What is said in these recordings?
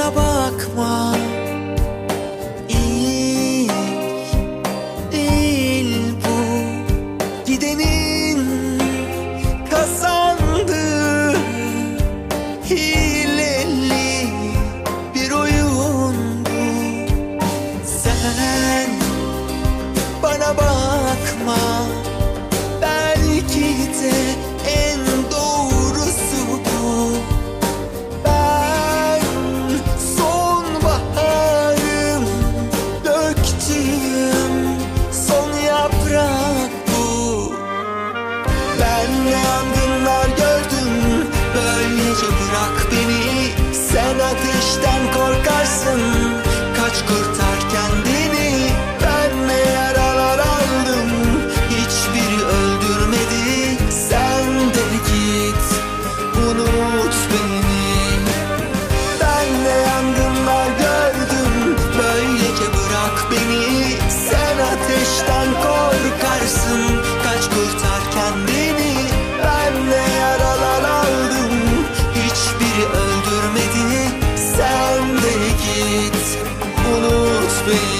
bana bakma. İyi değil bu Gidenin. Kazan beni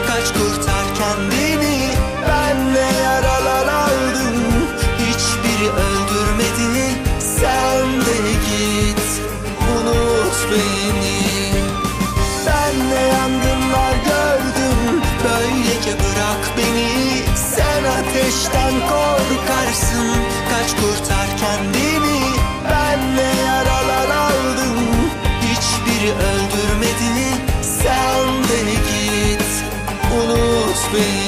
been